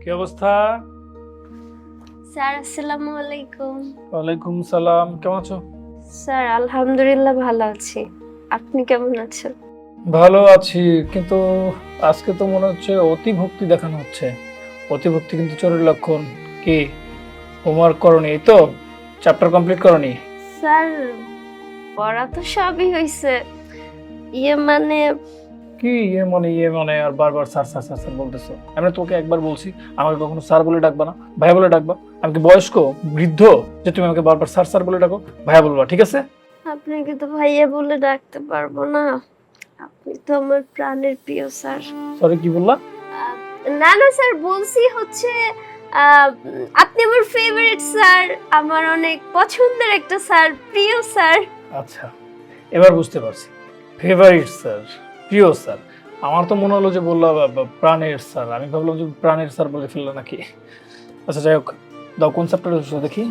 কি অবস্থা? স্যার আসসালামু আলাইকুম। ওয়ালাইকুম সালাম কেমন আছো? স্যার আলহামদুলিল্লাহ ভালো আছি। আপনি কেমন আছেন? ভালো আছি কিন্তু আজকে তো মনে হচ্ছে অতি ভক্তি দেখানো হচ্ছে। অতি ভক্তি কিন্তু চোরের লক্ষণ। কি? হোমওয়ার্ক করনি এই তো? চ্যাপ্টার কমপ্লিট করনি? স্যার পড়া তো সবই হয়েছে ইয়ে মানে কি ইয়ে মানে ইয়ে মানে আর বারবার স্যার স্যার স্যার স্যার বলতেছো? আমি তোকে একবার বলছি আমাকে কখনো স্যার বলে ডাকবা না ভাই বলে ডাকবা। আমি কি বয়স্ক বৃদ্ধ? যে তুমি আমাকে বারবার স্যার স্যার বলে ডাকো ভাইয়া বলবা ঠিক আছে? আপনাকে তো ভাইয়া বলে ডাকতে পারব না। আপনি তো আমার প্রাণের প্রিয় স্যার। সরি কি বললা? না না স্যার বলছি হচ্ছে আপনি আমার ফেভারিট স্যার। আমার অনেক পছন্দের একটা স্যার প্রিয় স্যার। আচ্ছা এবার বুঝতে পারছি। Favourite sir. প্রিয় স্যার আমার তো মনে হলো যে বললাম আ, বা, প্রাণের স্যার। আমি ভাবলাম যে প্রাণের স্যার বলে ফেলল নাকি? আচ্ছা যাই হোক দাও কোন চ্যাপ্টার দেখি।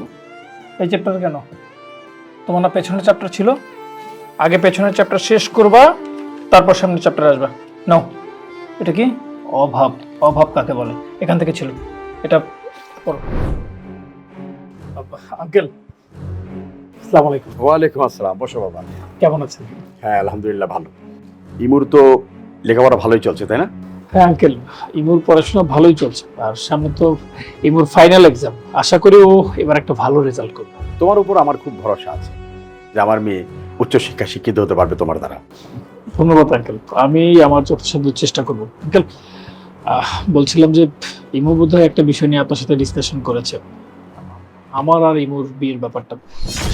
এই চ্যাপ্টার কেন? তোমার না পেছনের চ্যাপ্টার ছিল? আগে পেছনের চ্যাপ্টার শেষ করবা তারপর সামনের চ্যাপ্টার আসবা। নাও এটা কি? অভাব অভাব কাকে বলে? এখান থেকে ছিল। এটা পড়ো। আঙ্কেল আসসালামু আলাইকুম। ওয়ালাইকুম আসসালাম বসো বাবা। কেমন আছেন? হ্যাঁ আলহামদুলিল্লাহ ভালো। ইমুর তো লেখাপড়া ভালোই চলছে তাই না? হ্যাঁ আঙ্কেল ইমুর পড়াশোনা ভালোই চলছে আর সামনে তো ইমুর ফাইনাল এক্সাম আশা করি ও এবার একটা ভালো রেজাল্ট করবে। তোমার উপর আমার খুব ভরসা আছে যে আমার মেয়ে উচ্চশিক্ষা শিক্ষিত হতে পারবে তোমার দ্বারা। ধন্যবাদ আঙ্কেল আমি আমার যথাসাধ্য চেষ্টা করব। আঙ্কেল বলছিলাম যে ইমু বোধহয় একটা বিষয় নিয়ে আপনার সাথে ডিসকাশন করেছে। আমার আর ইমুর বিয়ের ব্যাপারটা।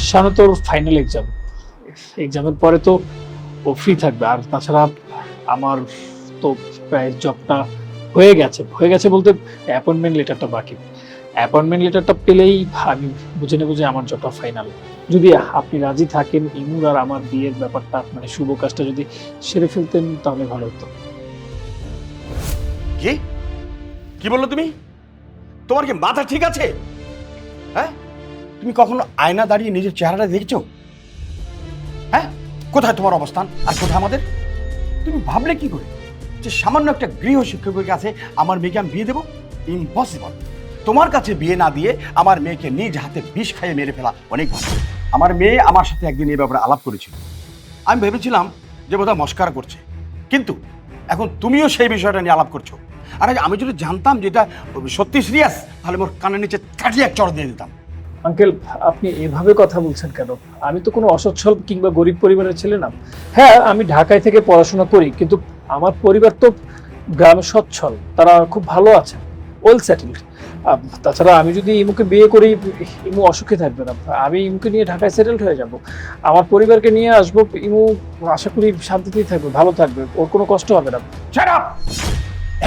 সামনে তো ফাইনাল এক্সাম এক্সামের পরে তো ও ফ্রি থাকবে। আর তাছাড়া আমার তো প্রায় জবটা হয়ে গেছে। হয়ে গেছে বলতে অ্যাপয়েন্টমেন্ট লেটারটা বাকি। অ্যাপয়েন্টমেন্ট লেটারটা পেলেই আমি বুঝে নেব যে আমার জবটা ফাইনাল যদি আপনি রাজি থাকেন, ইমুর আর আমার বিয়ের ব্যাপারটা মানে শুভ কাজটা যদি সেরে ফেলতেন, তাহলে ভালো হতো। কি? কি বলল তুমি? তোমার কি মাথা ঠিক আছে? হ্যাঁ? তুমি কখনো আয়না দাঁড়িয়ে নিজের চেহারাটা দেখেছ? কোথায় তোমার অবস্থান? আর কোথায় আমাদের? তুমি ভাবলে কি করে? যে সামান্য একটা গৃহ শিক্ষকের কাছে আমার মেয়েকে আমি বিয়ে দেবো? ইম্পসিবল তোমার কাছে বিয়ে না দিয়ে আমার মেয়েকে নিজ হাতে বিষ খাইয়ে মেরে ফেলা অনেক ভালো। আমার মেয়ে আমার সাথে একদিন এই ব্যাপারে আলাপ করেছিল। আমি ভেবেছিলাম যে বোধহয় মস্কার করছে। কিন্তু এখন তুমিও সেই বিষয়টা নিয়ে আলাপ করছ। আরে আমি যদি জানতাম যেটা সত্যি সিরিয়াস তাহলে মোর কানের নিচে কাটিয়ে এক চড় দিয়ে দিতাম। আঙ্কেল, আপনি এভাবে কথা বলছেন কেন? আমি তো কোনো অসচ্ছল কিংবা গরিব পরিবারের ছেলে না। হ্যাঁ আমি ঢাকায় থেকে পড়াশোনা করি, কিন্তু আমার পরিবার তো গ্রামে সচ্ছল, তারা খুব ভালো আছে ওয়েল সেটেলড তাছাড়া আমি যদি ইমুকে বিয়ে করি, ইমু অসুখে থাকবে না। আমি ইমুকে নিয়ে ঢাকায় সেটেলড হয়ে যাব। আমার পরিবারকে নিয়ে আসব, ইমু আশা করি শান্তিতেই থাকবে, ভালো থাকবে, ওর কোনো কষ্ট হবে না।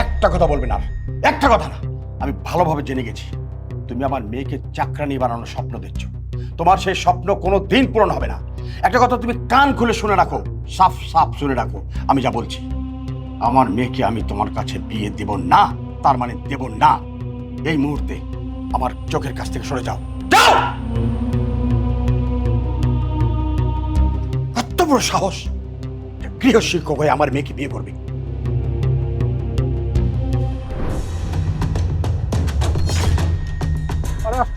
একটা কথা বলবে না। একটা কথা না, আমি ভালোভাবে জেনে গেছি। তুমি আমার মেয়েকে চাকরানি বানানোর স্বপ্ন দেখছ। তোমার সেই স্বপ্ন কোনো দিন পূরণ হবে না। একটা কথা তুমি কান খুলে শুনে রাখো, সাফ সাফ শুনে রাখো, আমি যা বলছি। আমার মেয়েকে আমি তোমার কাছে বিয়ে দেব না, তার মানে দেব না। এই মুহূর্তে আমার চোখের কাছ থেকে সরে যাও। যাও! এত বড় সাহস। যে গৃহ শিক্ষক হয়ে আমার মেয়েকে বিয়ে করবে।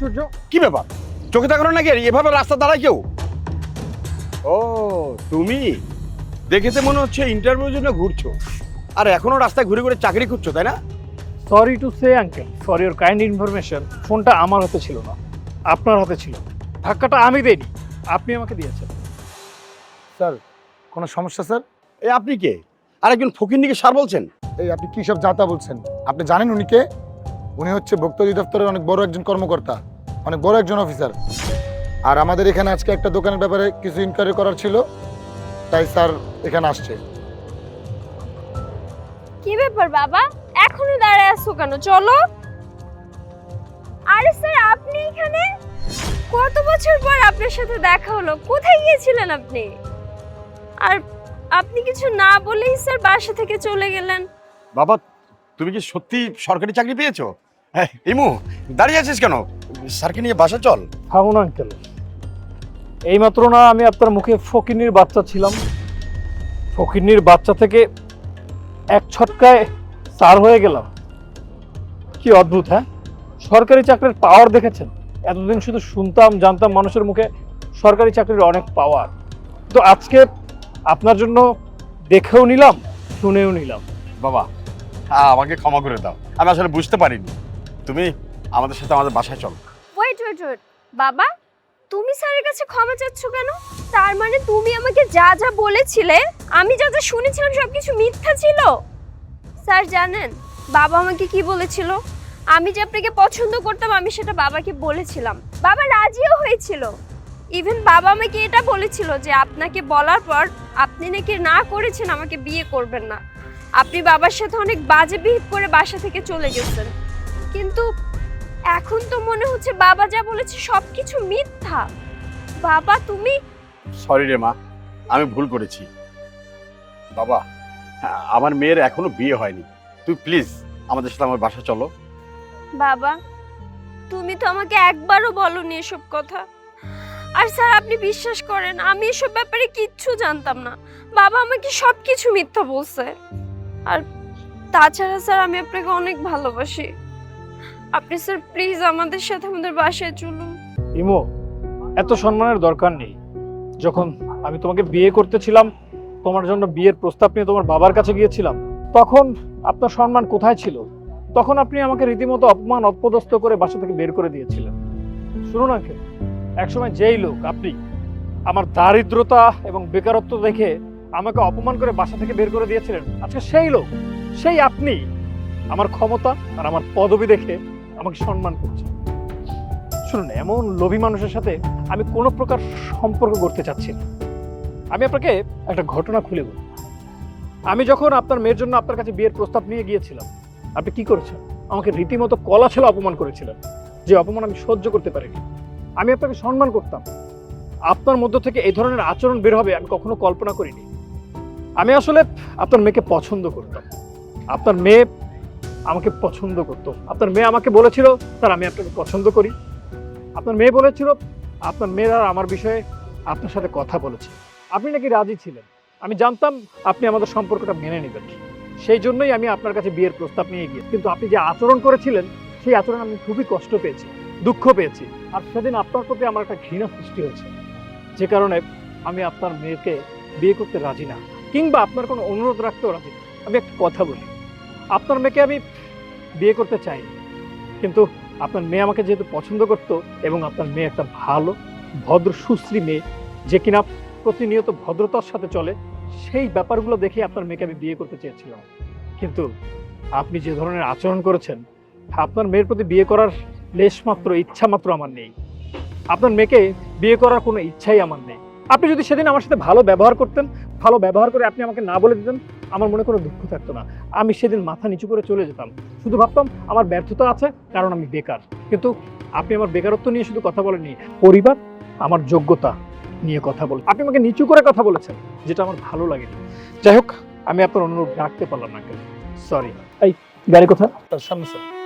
আশ্চর্য? কি ব্যাপার? চোখে তাকানো নাকি? এভাবে রাস্তা দাঁড়ায় কেউ? ও তুমি? দেখেতে মনে হচ্ছে ইন্টারভিউর জন্য ঘুরছো। আর এখনও রাস্তায় ঘুরে ঘুরে চাকরি করছ তাই না? Sorry to say uncle for your kind information ফোনটা আমার হাতে ছিল না। আপনার হাতে ছিল। ধাক্কাটা আমি দেইনি। আপনি আমাকে দিয়েছেন। স্যার কোনো সমস্যা স্যার? এ আপনি কে? আর একজন ফকিরনিকে সার বলছেন? এই আপনি কী সব যাতা বলছেন? আপনি জানেন উনি কে? উনি হচ্ছে ভক্ত অধিদপ্তরের অনেক বড় একজন কর্মকর্তা। অনেক বড় একজন অফিসার। আর আমাদের এখানে আজকে একটা দোকানের ব্যাপারে কিছু ইনকোয়ারি করার ছিল তাই স্যার এখানে আসছে। কি ব্যাপার বাবা? এখনও দাঁড়ায় আছো কেন? চলো। আরে স্যার আপনি এখানে? কত বছর পর আপনার সাথে দেখা হলো? কোথায় গিয়েছিলেন আপনি? আর আপনি কিছু না বলেই স্যার বাসা থেকে চলে গেলেন। বাবা তুমি কি সত্যি সরকারি চাকরি পেয়েছ? হ্যাঁ ইমু দাঁড়িয়ে আছিস কেন? স্যারকে নিয়ে বাসা চল। থামুন আঙ্কেল। এইমাত্র না আমি আপনার মুখে ফকিনির বাচ্চা ছিলাম। ফকিনির বাচ্চা থেকে এক ছটকায় সার হয়ে গেলাম। কি অদ্ভুত হ্যাঁ? সরকারি চাকরির পাওয়ার দেখেছেন? এতদিন শুধু শুনতাম জানতাম মানুষের মুখে সরকারি চাকরির অনেক পাওয়ার তো আজকে আপনার জন্য দেখেও নিলাম শুনেও নিলাম। বাবা হ্যাঁ আমাকে ক্ষমা করে দাও। আমি আসলে বুঝতে পারিনি। তুমি আমাদের সাথে আমাদের বাসায় চলো। ওয়েট ওয়েট ওয়েট বাবা, তুমি স্যারের কাছে ক্ষমা চাচ্ছ কেন? তার মানে তুমি আমাকে যা যা বলেছিলে, আমি যা যা শুনেছিলাম সব কিছু মিথ্যা ছিল? স্যার জানেন, বাবা আমাকে কি বলেছিল? আমি যে আপনাকে পছন্দ করতাম, আমি সেটা বাবাকে বলেছিলাম। বাবা রাজিও হয়েছিল। ইভেন বাবা আমাকে এটা বলেছিল যে আপনাকে বলার পর আপনি নাকি না করেছেন, আমাকে বিয়ে করবেন না। আপনি বাবার সাথে অনেক বাজে বিহেভ করে বাসা থেকে চলে গেছেন। কিন্তু এখন তো মনে হচ্ছে বাবা যা বলেছে সবকিছু মিথ্যা। বাবা তুমি সরি রে মা আমি ভুল করেছি। বাবা আমার মেয়ের এখনও বিয়ে হয়নি। তুই প্লিজ আমাদের সাথে আমার বাসা চলো। বাবা তুমি তো আমাকে একবারও বলনি এসব কথা। আর স্যার আপনি বিশ্বাস করেন আমি এসব ব্যাপারে কিচ্ছু জানতাম না। বাবা আমাকে সবকিছু মিথ্যা বলছে। আর তাছাড়া স্যার আমি আপনাকে অনেক ভালোবাসি। আপনি স্যার, প্লিজ আমাদের সাথে আমাদের বাসায় চলুন। ইমো, এত সম্মানের দরকার নেই। যখন আমি তোমাকে বিয়ে করতেছিলাম, তোমার জন্য বিয়ের প্রস্তাব নিয়ে তোমার বাবার কাছে গিয়েছিলাম, তখন আপনার সম্মান কোথায় ছিল? তখন আপনি আমাকে রীতিমতো অপমান, অপদস্থ করে বাসা থেকে বের করে দিয়েছিলেন। শুনুন আঙ্কেল, একসময় যেই লোক, আপনি, আমার দারিদ্রতা এবং বেকারত্ব দেখে আমাকে অপমান করে বাসা থেকে বের করে দিয়েছিলেন, আজকে সেই লোক, সেই আপনি, আমার ক্ষমতা আর আমার পদবি দেখে আমাকে সম্মান করছে। শুনুন, এমন লোভী মানুষের সাথে আমি কোনো প্রকার সম্পর্ক করতে চাচ্ছি না। আমি আপনাকে একটা ঘটনা খুলে বলি। আমি যখন আপনার মেয়ের জন্য আপনার কাছে বিয়ের প্রস্তাব নিয়ে গিয়েছিলাম, আপনি কি করেছেন? আমাকে রীতিমতো কলা ছেলে অপমান করেছিলেন, যে অপমান আমি সহ্য করতে পারিনি। আমি আপনাকে সম্মান করতাম। আপনার মধ্য থেকে এই ধরনের আচরণ বের হবে আমি কখনো কল্পনা করিনি। আমি আসলে আপনার মেয়েকে পছন্দ করতাম। আপনার মেয়ে আমাকে পছন্দ করতো। আপনার মেয়ে আমাকে বলেছিল, স্যার, আমি আপনাকে পছন্দ করি। আপনার মেয়ে বলেছিল, আপনার মেয়েরা আমার বিষয়ে আপনার সাথে কথা বলেছে। আপনি নাকি রাজি ছিলেন? আমি জানতাম আপনি আমাদের সম্পর্কটা মেনে নেবেন। সেই জন্যই আমি আপনার কাছে বিয়ের প্রস্তাব নিয়ে গিয়ে, কিন্তু আপনি যে আচরণ করেছিলেন, সেই আচরণ আমি খুবই কষ্ট পেয়েছি, দুঃখ পেয়েছি, আর সেদিন আপনার প্রতি আমার একটা ঘৃণা সৃষ্টি হয়েছে। যে কারণে আমি আপনার মেয়েকে বিয়ে করতে রাজি না, কিংবা আপনার কোনো অনুরোধ রাখতেও রাজি না। আমি একটা কথা বলি আপনার মেয়েকে আমি বিয়ে করতে চাই। কিন্তু আপনার মেয়ে আমাকে যেহেতু পছন্দ করতো এবং আপনার মেয়ে একটা ভালো, ভদ্র, সুশ্রী মেয়ে, যে কিনা প্রতিনিয়ত ভদ্রতার সাথে চলে, সেই ব্যাপারগুলো দেখে আপনার মেয়েকে আমি বিয়ে করতে চেয়েছিলাম। কিন্তু আপনি যে ধরনের আচরণ করেছেন, আপনার মেয়ের প্রতি বিয়ে করার লেশ মাত্র ইচ্ছা মাত্র আমার নেই। আপনার মেয়েকে বিয়ে করার কোনো ইচ্ছাই আমার নেই। আপনি যদি সেদিন আমার সাথে ভালো ব্যবহার করতেন, ভালো ব্যবহার করে আপনি আমাকে না বলে দিতেন আমার মনে কোনো দুঃখ থাকতো না। আমি সেদিন মাথা নিচু করে চলে যেতাম। শুধু ভাবতাম আমার ব্যর্থতা আছে কারণ আমি বেকার। কিন্তু আপনি আমার বেকারত্ব নিয়ে শুধু কথা বলেননি পরিবার আমার যোগ্যতা নিয়ে কথা বলে আপনি আমাকে নিচু করে কথা বলেছেন যেটা আমার ভালো লাগে যাই হোক আমি আপনার অনুরোধ রাখতে পারলাম না সরি এই গাড়ি কোথায়? তার সামনে স্যার